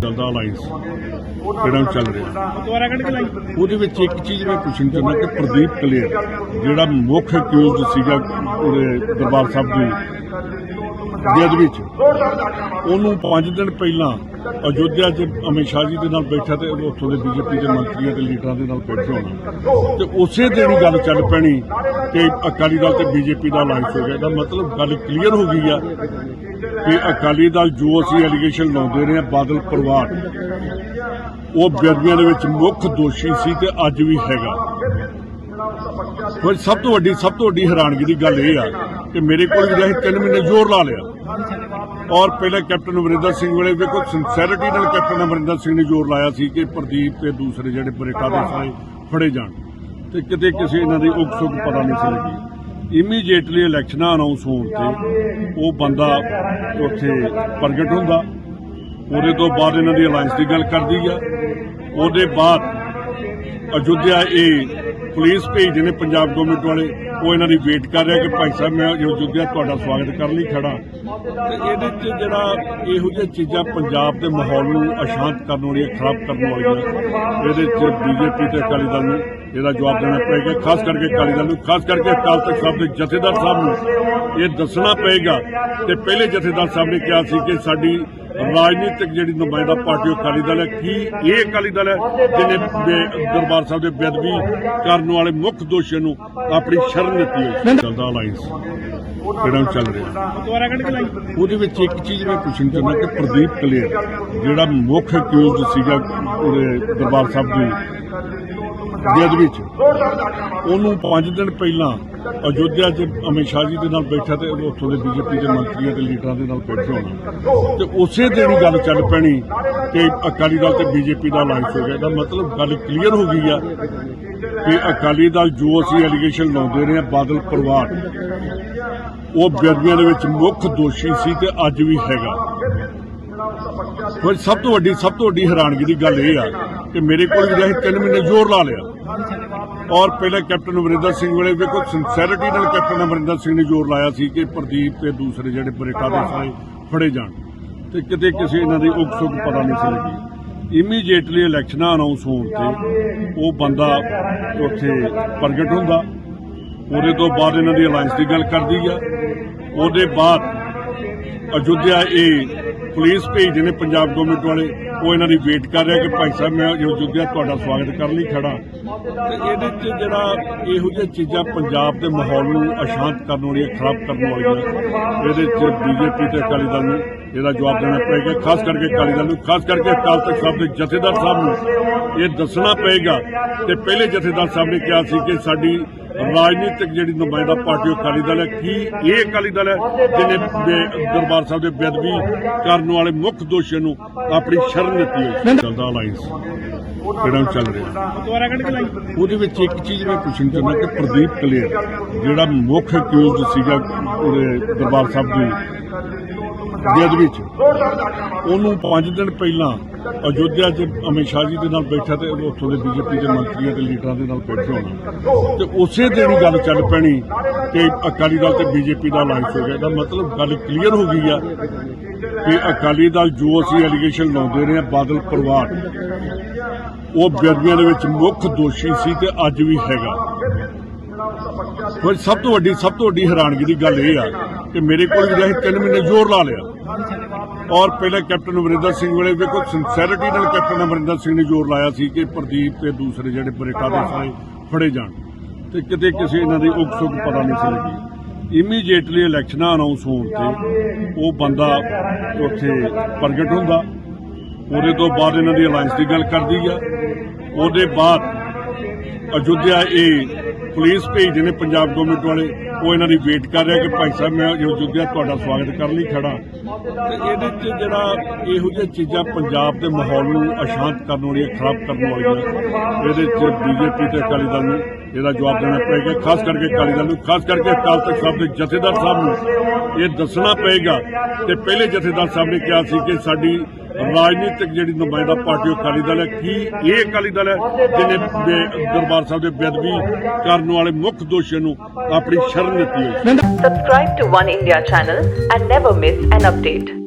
ਜਲਦਾ alliance ਜਿਹੜਾ ਚੱਲ ਰਿਹਾ? ਦੁਬਾਰਾ ਕੱਢ ਕੇ ਲਾਈ ਉਹਦੇ ਵਿੱਚ ਇੱਕ ਚੀਜ਼ ਮੈਂ ਪੁੱਛਣੀ ਚਾਹੁੰਦਾ ਕਿ ਪ੍ਰਦੀਪ ਕਲੇਰ, ਜਿਹੜਾ ਮੁੱਖ ਅਕਿਊਜ਼ਡ ਸੀਗਾ ਉਹਦੇ ਦਰਬਾਰ ਸਾਹਿਬ ਦੀ ਜਦ ਵਿੱਚ, ਉਹਨੂੰ 5 ਦਿਨ ਪਹਿਲਾਂ ਅਯੋਧਿਆ 'ਚ ਅਮਿਤ ਸ਼ਾਹ ਜੀ ਦੇ ਨਾਲ ਬੈਠਾ ਤੇ ਉੱਥੋਂ ਦੇ ਬੀਜੇਪੀ ਦੇ ਮੰਤਰੀਆਂ ਤੇ ਲੀਡਰਾਂ ਦੇ ਨਾਲ ਬੈਠੇ ਹੋਣਾ। ਤੇ ਉਸੇ ਦਿਨ ਹੀ ਗੱਲ ਚੱਲ ਪੈਣੀ ਕਿ ਅਕਾਲੀ ਦਲ ਤੇ ਬੀਜੇਪੀ ਦਾ ਅਲਾਈਅੰਸ ਹੋ ਗਿਆ। ਇਹਦਾ ਮਤਲਬ ਗੱਲ ਕਲੀਅਰ ਹੋ ਗਈ ਆ ਕਿ ਅਕਾਲੀ ਦਲ ਜੋ ਅਸੀਂ ਐਲੀਗੇਸ਼ਨ ਲਾਉਂਦੇ ਰਹੇ ਆ, ਬਾਦਲ ਪਰਿਵਾਰ, ਉਹ ਬੇਅਦਬੀਆਂ ਦੇ ਵਿੱਚ ਮੁੱਖ ਦੋਸ਼ੀ ਸੀ ਤੇ ਅੱਜ ਵੀ ਹੈਗਾ। ਪਰ ਸਭ ਤੋਂ ਵੱਡੀ ਸਭ ਤੋਂ ਵੱਡੀ ਹੈਰਾਨਗੀ ਦੀ ਗੱਲ ਇਹ ਆ ਕਿ ਮੇਰੇ ਕੋਲ ਵੀ ਰਹੇ ਤਿੰਨ ਮਹੀਨੇ ਜ਼ੋਰ ਲਾ ਲਿਆ। ਔਰ ਪਹਿਲਾਂ ਕੈਪਟਨ ਅਮਰਿੰਦਰ ਸਿੰਘ ਵੇਲੇ ਦੇਖੋ ਸਿੰਸੈਰਿਟੀ ਨਾਲ ਕੈਪਟਨ ਅਮਰਿੰਦਰ ਸਿੰਘ ਨੇ ਜ਼ੋਰ ਲਾਇਆ ਸੀ ਕਿ ਪ੍ਰਦੀਪ ਤੇ ਦੂਸਰੇ ਜਿਹੜੇ ਬਰੇਟਾ ਦੇ ਸਾਰੇ ਫੜੇ ਜਾਣ। ਤੇ ਕਿਤੇ ਕਿਸੇ ਇਹਨਾਂ ਦੀ ਉਗ ਸੁਗ ਪਤਾ ਨਹੀਂ ਸੀ ਲੱਗੀ। ਇਮੀਡੀਏਟਲੀ ਇਲੈਕਸ਼ਨਾਂ ਅਨਾਉਂਸ ਹੋਣ ਤੇ ਉਹ ਬੰਦਾ ਉੱਥੇ ਪ੍ਰਗਟ ਹੁੰਦਾ। ਉਹਦੇ ਤੋਂ ਬਾਅਦ ਇਹਨਾਂ ਦੀ ਅਲਾਈਅੰਸ ਦੀ ਗੱਲ ਕਰਦੀ ਆ। ਉਹਦੇ ਬਾਅਦ ਅਯੁੱਧਿਆ ਇਹ ਪੁਲਿਸ ਭੇਜਦੇ ਨੇ ਪੰਜਾਬ ਗਵਰਨਮੈਂਟ ਵਾਲੇ। ਉਹ ਇਹਨਾਂ ਦੀ ਵੇਟ ਕਰ ਰਿਹਾ ਕਿ ਭਾਈ ਸਾਹਿਬ, ਮੈਂ ਜੋ ਅਯੁੱਧਿਆ ਤੁਹਾਡਾ ਸਵਾਗਤ ਕਰਨ ਲਈ ਖੜਾ। ਤੇ ਇਹਦੇ 'ਚ ਜਿਹੜਾ ਇਹੋ ਜਿਹੀਆਂ ਚੀਜ਼ਾਂ ਪੰਜਾਬ ਦੇ ਮਾਹੌਲ ਨੂੰ ਅਸ਼ਾਂਤ ਕਰਨ ਵਾਲੀਆਂ, ਖਰਾਬ ਕਰਨ ਵਾਲੀਆਂ, ਇਹਦੇ 'ਚ ਬੀਜੇਪੀ ਤੇ ਅਕਾਲੀ ਦਲ ਨੂੰ ਇਹਦਾ ਜਵਾਬ ਦੇਣਾ ਪਏਗਾ। ਖਾਸ ਕਰਕੇ ਅਕਾਲੀ ਦਲ ਨੂੰ, ਖਾਸ ਕਰਕੇ ਅਕਾਲ ਤਖਤ ਸਾਹਿਬ ਦੇ ਜਥੇਦਾਰ ਸਾਹਿਬ ਨੂੰ ਇਹ ਦੱਸਣਾ ਪਏਗਾ। ਤੇ ਪਹਿਲੇ ਜਥੇਦਾਰ ਸਾਹਿਬ ਨੇ ਕਿਹਾ ਸੀ ਕਿ ਸਾਡੀ ਰਾਜਨੀਤਿਕ ਜਿਹੜੀ ਨੁਮਾਇੰਦਾ ਪਾਰਟੀ ਅਕਾਲੀ ਦਲ ਹੈ, ਕੀ ਇਹ ਅਕਾਲੀ ਦਲ ਹੈ ਜਿਹਨੇ ਦਰਬਾਰ ਸਾਹਿਬ ਦੇ ਬੇਅਦਬੀ ਕਰਨ ਵਾਲੇ ਮੁੱਖ ਦੋਸ਼ੀਆਂ ਨੂੰ ਆਪਣੀ ਸ਼ਰਨ ਦਿੱਤੀ ਹੋਈ ਚੱਲਦਾ ਅਲਾਈਅੰਸ ਜਿਹੜਾ ਚੱਲ ਰਿਹਾ? ਉਹਦੇ ਵਿੱਚ ਇੱਕ ਚੀਜ਼ ਮੈਂ ਪੁੱਛਣੀ ਚਾਹੁੰਦਾ ਕਿ ਪ੍ਰਦੀਪ ਕਲੇਰ, ਜਿਹੜਾ ਮੁੱਖ ਅਕਿਊਜ਼ਡ ਸੀਗਾ ਦਰਬਾਰ ਸਾਹਿਬ ਦੀ ਬੇਅਦਬੀ 'ਚ ਉਹਨੂੰ 5 ਦਿਨ ਪਹਿਲਾਂ ਅਯੋਧਿਆ 'ਚ ਅਮਿਤ ਸ਼ਾਹ ਜੀ ਦੇ ਨਾਲ ਬੈਠਾ ਤੇ ਉੱਥੋਂ ਦੇ ਬੀਜੇਪੀ ਦੇ ਮੰਤਰੀਆਂ ਤੇ ਲੀਡਰਾਂ ਦੇ ਨਾਲ ਬੈਠੇ ਹੋਣਾ। ਤੇ ਉਸੇ ਦਿਨ ਹੀ ਗੱਲ ਚੱਲ ਪੈਣੀ ਕਿ ਅਕਾਲੀ ਦਲ ਤੇ ਬੀਜੇਪੀ ਦਾ ਅਲਾਈਅੰਸ ਹੋ ਗਿਆ। ਇਹਦਾ ਮਤਲਬ ਗੱਲ ਕਲੀਅਰ ਹੋ ਗਈ ਆ ਕਿ ਅਕਾਲੀ ਦਲ ਜੋ ਅਸੀਂ ਐਲੀਗੇਸ਼ਨ ਲਾਉਂਦੇ ਰਹੇ ਆ, ਬਾਦਲ ਪਰਿਵਾਰ, ਉਹ ਬੇਅਦਬੀਆਂ ਦੇ ਵਿੱਚ ਮੁੱਖ ਦੋਸ਼ੀ ਸੀ ਤੇ ਅੱਜ ਵੀ ਹੈਗਾ। ਪਰ ਸਭ ਤੋਂ ਵੱਡੀ ਸਭ ਤੋਂ ਵੱਡੀ ਹੈਰਾਨਗੀ ਦੀ ਗੱਲ ਇਹ ਆ ਕਿ ਮੇਰੇ ਕੋਲ ਵੀ ਰਹੇ ਤਿੰਨ ਮਹੀਨੇ ਜ਼ੋਰ ਲਾ ਲਿਆ। ਔਰ ਪਹਿਲਾਂ ਕੈਪਟਨ ਅਮਰਿੰਦਰ ਸਿੰਘ ਵੇਲੇ ਵੇਖੋ ਸਿੰਸੈਰਿਟੀ ਨਾਲ ਕੈਪਟਨ ਅਮਰਿੰਦਰ ਸਿੰਘ ਨੇ ਜ਼ੋਰ ਲਾਇਆ ਸੀ ਕਿ ਪ੍ਰਦੀਪ ਤੇ ਦੂਸਰੇ ਜਿਹੜੇ ਬਰੇਟਾ ਦੇ ਸਾਰੇ ਫੜੇ ਜਾਣ। ਤੇ ਕਿਤੇ ਕਿਸੇ ਇਹਨਾਂ ਦੀ ਉਗ ਸੁਗ ਪਤਾ ਨਹੀਂ ਸੀ ਲੱਗੀ। ਇਮੀਡੀਏਟਲੀ ਇਲੈਕਸ਼ਨਾਂ ਅਨਾਉਂਸ ਹੋਣ ਤੇ ਉਹ ਬੰਦਾ ਉੱਥੇ ਪ੍ਰਗਟ ਹੁੰਦਾ। ਉਹਦੇ ਤੋਂ ਬਾਅਦ ਇਹਨਾਂ ਦੀ ਅਲਾਈਅੰਸ ਦੀ ਗੱਲ ਕਰਦੀ ਆ। ਉਹਦੇ ਬਾਅਦ ਅਯੁੱਧਿਆ ਇਹ ਪੁਲਿਸ ਭੇਜਦੇ ਨੇ ਪੰਜਾਬ ਗਵਰਨਮੈਂਟ ਵਾਲੇ, ਉਹ ਇਹਨਾਂ ਦੀ ਵੇਟ ਕਰ ਰਿਹਾ ਕਿ ਭਾਈ ਸਾਹਿਬ, ਮੈਂ ਜੋ ਅਯੁੱਧਿਆ ਤੁਹਾਡਾ ਸਵਾਗਤ ਕਰਨ ਲਈ ਖੜਾ। ਤੇ ਇਹਦੇ 'ਚ ਜਿਹੜਾ ਇਹੋ ਜਿਹੀਆਂ ਚੀਜ਼ਾਂ ਪੰਜਾਬ ਦੇ ਮਾਹੌਲ ਨੂੰ ਅਸ਼ਾਂਤ ਕਰਨ ਵਾਲੀਆਂ, ਖਰਾਬ ਕਰਨ ਵਾਲੀਆਂ, ਇਹਦੇ 'ਚ ਬੀਜੇਪੀ ਤੇ ਅਕਾਲੀ ਦਲ ਨੂੰ ਇਹਦਾ ਜਵਾਬ ਦੇਣਾ ਪਏਗਾ। ਖਾਸ ਕਰਕੇ ਅਕਾਲੀ ਦਲ ਨੂੰ, ਖਾਸ ਕਰਕੇ ਅਕਾਲ ਤਖਤ ਸਾਹਿਬ ਦੇ ਜਥੇਦਾਰ ਸਾਹਿਬ ਨੂੰ ਇਹ ਦੱਸਣਾ ਪਏਗਾ। ਤੇ ਪਹਿਲੇ ਜਥੇਦਾਰ ਸਾਹਿਬ ਨੇ ਕਿਹਾ ਸੀ ਕਿ ਸਾਡੀ ਰਾਜਨੀਤਿਕ ਜਿਹੜੀ ਨੁਮਾਇੰਦਾ ਪਾਰਟੀ ਅਕਾਲੀ ਦਲ ਹੈ, ਕੀ ਇਹ ਅਕਾਲੀ ਦਲ ਹੈ ਜਿਹਨੇ ਦਰਬਾਰ ਸਾਹਿਬ ਦੇ ਬੇਅਦਬੀ ਕਰਨ ਵਾਲੇ ਮੁੱਖ ਦੋਸ਼ੀਆਂ ਨੂੰ ਆਪਣੀ ਸ਼ਰਨ ਦਿੱਤੀ ਹੋਈ ਚੱਲਦਾ ਅਲਾਈਅੰਸ ਜਿਹੜਾ ਚੱਲ ਰਿਹਾ? ਉਹਦੇ ਵਿੱਚ ਇੱਕ ਚੀਜ਼ ਮੈਂ ਪੁੱਛਣੀ ਚਾਹੁੰਦਾ ਕਿ ਪ੍ਰਦੀਪ ਕਲੇਰ, ਜਿਹੜਾ ਮੁੱਖ ਅਕਿਊਜ਼ਡ ਸੀਗਾ ਦਰਬਾਰ ਸਾਹਿਬ ਦੀ ਬੇਅਦਬੀ ਚ, ਉਹਨੂੰ 5 ਦਿਨ ਪਹਿਲਾਂ ਅਯੋਧਿਆ 'ਚ ਅਮਿਤ ਸ਼ਾਹ ਜੀ ਦੇ ਨਾਲ ਬੈਠਾ ਤੇ ਉੱਥੋਂ ਦੇ ਬੀਜੇਪੀ ਦੇ ਮੰਤਰੀਆਂ ਤੇ ਲੀਡਰਾਂ ਦੇ ਨਾਲ ਬੈਠੇ ਹੋਣਾ। ਤੇ ਉਸੇ ਦਿਨ ਹੀ ਗੱਲ ਚੱਲ ਪੈਣੀ ਕਿ ਅਕਾਲੀ ਦਲ ਤੇ ਬੀਜੇਪੀ ਦਾ ਅਲਾਈਅੰਸ ਹੋ ਗਿਆ। ਇਹਦਾ ਮਤਲਬ ਗੱਲ ਕਲੀਅਰ ਹੋ ਗਈ ਆ ਕਿ ਅਕਾਲੀ ਦਲ ਜੋ ਅਸੀਂ ਐਲੀਗੇਸ਼ਨ ਲਾਉਂਦੇ ਰਹੇ ਆ, ਬਾਦਲ ਪਰਿਵਾਰ, ਉਹ ਬੇਅਦਬੀਆਂ ਦੇ ਵਿੱਚ ਮੁੱਖ ਦੋਸ਼ੀ ਸੀ ਤੇ ਅੱਜ ਵੀ ਹੈਗਾ। ਪਰ ਸਭ ਤੋਂ ਵੱਡੀ ਸਭ ਤੋਂ ਵੱਡੀ ਹੈਰਾਨਗੀ ਦੀ ਗੱਲ ਇਹ ਆ ਕਿ ਮੇਰੇ ਕੋਲ ਵੀ ਰਹੇ ਤਿੰਨ ਮਹੀਨੇ ਜ਼ੋਰ ਲਾ ਲਿਆ। ਔਰ ਪਹਿਲਾਂ ਕੈਪਟਨ ਅਮਰਿੰਦਰ ਸਿੰਘ ਵੇਲੇ ਦੇਖੋ ਸਿੰਸੈਰਿਟੀ ਨਾਲ ਕੈਪਟਨ ਅਮਰਿੰਦਰ ਸਿੰਘ ਨੇ ਜ਼ੋਰ ਲਾਇਆ ਸੀ ਕਿ ਪ੍ਰਦੀਪ ਤੇ ਦੂਸਰੇ ਜਿਹੜੇ ਬਰੇਟਾ ਦੇ ਸਾਰੇ ਫੜੇ ਜਾਣ। ਤੇ ਕਿਤੇ ਕਿਸੇ ਇਹਨਾਂ ਦੀ ਉਗ ਸੁਗ ਪਤਾ ਨਹੀਂ ਸੀ ਲੱਗੀ। ਇਮੀਡੀਏਟਲੀ ਇਲੈਕਸ਼ਨਾਂ ਅਨਾਉਂਸ ਹੋਣ ਤੇ ਉਹ ਬੰਦਾ ਉੱਥੇ ਪ੍ਰਗਟ ਹੁੰਦਾ। ਉਹਦੇ ਤੋਂ ਬਾਅਦ ਇਹਨਾਂ ਦੀ ਅਲਾਈਅੰਸ ਦੀ ਗੱਲ ਕਰਦੀ ਆ। ਉਹਦੇ ਬਾਅਦ ਅਯੁੱਧਿਆ ਇਹ ਪੁਲਿਸ ਭੇਜਦੇ ਨੇ, ਪੰਜਾਬ ਗਵਰਨਮੈਂਟ ਵਾਲੇ। ਉਹ ਇਹਨਾਂ ਦੀ ਵੇਟ ਕਰ ਰਿਹਾ ਕਿ ਭਾਈ ਸਾਹਿਬ, ਮੈਂ ਜੋ ਅਯੁੱਧਿਆ ਤੁਹਾਡਾ ਸਵਾਗਤ ਕਰਨ ਲਈ ਖੜਾ। ਤੇ ਇਹਦੇ 'ਚ ਜਿਹੜਾ ਇਹੋ ਜਿਹੀਆਂ ਚੀਜ਼ਾਂ ਪੰਜਾਬ ਦੇ ਮਾਹੌਲ ਨੂੰ ਅਸ਼ਾਂਤ ਕਰਨ ਵਾਲੀਆਂ, ਖਰਾਬ ਕਰਨ ਵਾਲੀਆਂ, ਇਹਦੇ 'ਚ ਬੀਜੇਪੀ ਤੇ ਅਕਾਲੀ ਦਲ ਨੂੰ ਇਹਦਾ ਜਵਾਬ ਦੇਣਾ ਪਏਗਾ। ਖਾਸ ਕਰਕੇ ਅਕਾਲੀ ਦਲ ਨੂੰ, ਖਾਸ ਕਰਕੇ ਅਕਾਲ ਤਖਤ ਸਾਹਿਬ ਦੇ ਜਥੇਦਾਰ ਸਾਹਿਬ ਨੂੰ ਇਹ ਦੱਸਣਾ ਪਏਗਾ। ਤੇ ਪਹਿਲੇ ਜਥੇਦਾਰ ਸਾਹਿਬ ਨੇ ਕਿਹਾ ਸੀ ਕਿ ਸਾਡੀ ਰਾਜਨੀਤਿਕ ਜਿਹੜੀ ਨੁਮਾਇੰਦਾ ਪਾਰਟੀ ਉਹ ਅਕਾਲੀ ਦਲ ਹੈ, ਕੀ ਇਹ ਅਕਾਲੀ ਦਲ ਹੈ ਜਿਹਨੇ ਦਰਬਾਰ ਸਾਹਿਬ ਦੇ ਬੇਅਦਬੀ ਕਰਨ ਵਾਲੇ ਮੁੱਖ ਦੋਸ਼ੀਆਂ ਨੂੰ ਆਪਣੀ ਸ਼ਰਨ ਦਿੱਤੀ ਹੋਈ Subscribe to One India channel and never miss an update.